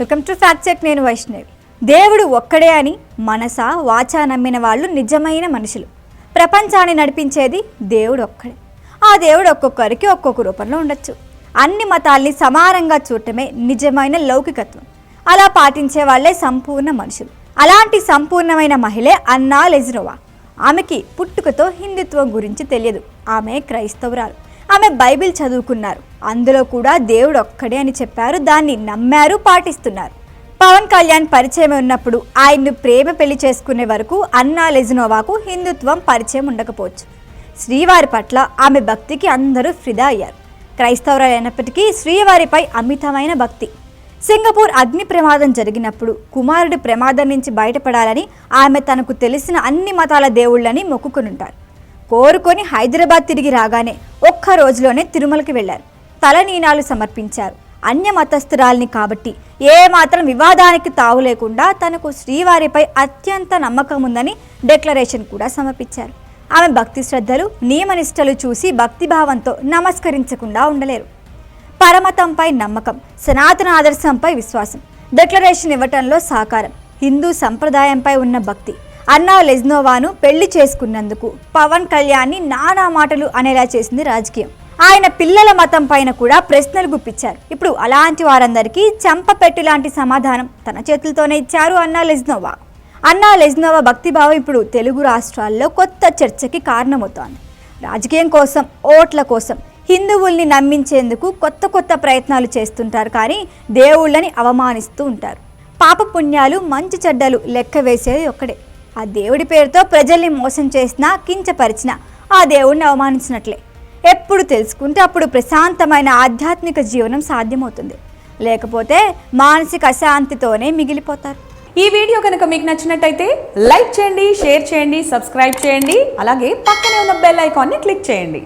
Welcome to fact check నేను వైష్ణవి. దేవుడు ఒక్కడే అని మనస వాచ నమ్మిన వాళ్ళు నిజమైన మనుషులు. ప్రపంచాన్ని నడిపించేది దేవుడు ఒక్కడే. ఆ దేవుడు ఒక్కొక్కరికి ఒక్కొక్క రూపంలో ఉండొచ్చు. అన్ని మతాల్ని సమానంగా చూడటమే నిజమైన లౌకికత్వం. అలా పాటించే వాళ్ళే సంపూర్ణ మనుషులు. అలాంటి సంపూర్ణమైన మహిళే అన్నా లెజ్రోవా ఆమెకి పుట్టుకతో హిందుత్వం గురించి తెలియదు. ఆమె క్రైస్తవురాలు. ఆమె బైబిల్ చదువుకున్నారు. అందులో కూడా దేవుడు ఒక్కడే అని చెప్పారు. దాన్ని నమ్మారు పాటిస్తున్నారు. పవన్ కళ్యాణ్ పరిచయం ఉన్నప్పుడు ఆయన్ను ప్రేమ పెళ్ళి చేసుకునే వరకు అన్నా లెజినోవాకు హిందుత్వం పరిచయం ఉండకపోవచ్చు. శ్రీవారి పట్ల ఆమె భక్తికి అందరూ ఫిదా అయ్యారు. క్రైస్తవులైనప్పటికీ శ్రీవారిపై అమితమైన భక్తి. సింగపూర్ అగ్ని ప్రమాదం జరిగినప్పుడు కుమారుడు ప్రమాదం నుంచి బయటపడాలని ఆమె తనకు తెలిసిన అన్ని మతాల దేవుళ్ళని మొక్కుకొనుంటారు. కోరుకొని హైదరాబాద్ తిరిగి రాగానే ఒక్క రోజులోనే తిరుమలకి వెళ్ళారు తలనీనాలు సమర్పించారు. అన్య మతస్థురాల్ని కాబట్టి ఏమాత్రం వివాదానికి తావు లేకుండా తనకు శ్రీవారిపై అత్యంత నమ్మకం ఉందని డిక్లరేషన్ కూడా సమర్పించారు. ఆమె భక్తి శ్రద్ధలు నియమనిష్టలు చూసి భక్తిభావంతో నమస్కరించకుండా ఉండలేరు. పరమతంపై నమ్మకం సనాతన ఆదర్శంపై విశ్వాసం డిక్లరేషన్ ఇవ్వటంలో సహకారం హిందూ సంప్రదాయంపై ఉన్న భక్తి అన్నా లెజ్నోవాను పెళ్ళి చేసుకున్నందుకు పవన్ కళ్యాణ్ని నానా మాటలు అనేలా చేసింది రాజకీయం. ఆయన పిల్లల మతం పైన కూడా ప్రశ్నలు గుప్పించారు. ఇప్పుడు అలాంటి వారందరికీ చంపపెట్టు లాంటి సమాధానం తన చేతులతోనే ఇచ్చారు అన్నా లెజ్నోవా. అన్నా లెజ్నోవా భక్తిభావం ఇప్పుడు తెలుగు రాష్ట్రాల్లో కొత్త చర్చకి కారణమవుతోంది. రాజకీయం కోసం ఓట్ల కోసం హిందువుల్ని నమ్మించేందుకు కొత్త కొత్త ప్రయత్నాలు చేస్తుంటారు కానీ దేవుళ్ళని అవమానిస్తూ ఉంటారు. పాప పుణ్యాలు మంచి చెడ్డలు లెక్క వేసేది ఒక్కడే. ఆ దేవుడి పేరుతో ప్రజల్ని మోసం చేసినా కించపరిచినా ఆ దేవుడిని అవమానించినట్లే. ఎప్పుడు తెలుసుకుంటే అప్పుడు ప్రశాంతమైన ఆధ్యాత్మిక జీవనం సాధ్యమవుతుంది. లేకపోతే మానసిక అశాంతితోనే మిగిలిపోతారు. ఈ వీడియో కనుక మీకు నచ్చినట్టయితే లైక్ చేయండి షేర్ చేయండి సబ్స్క్రైబ్ చేయండి అలాగే పక్కనే ఉన్న బెల్ ఐకాన్ని క్లిక్ చేయండి.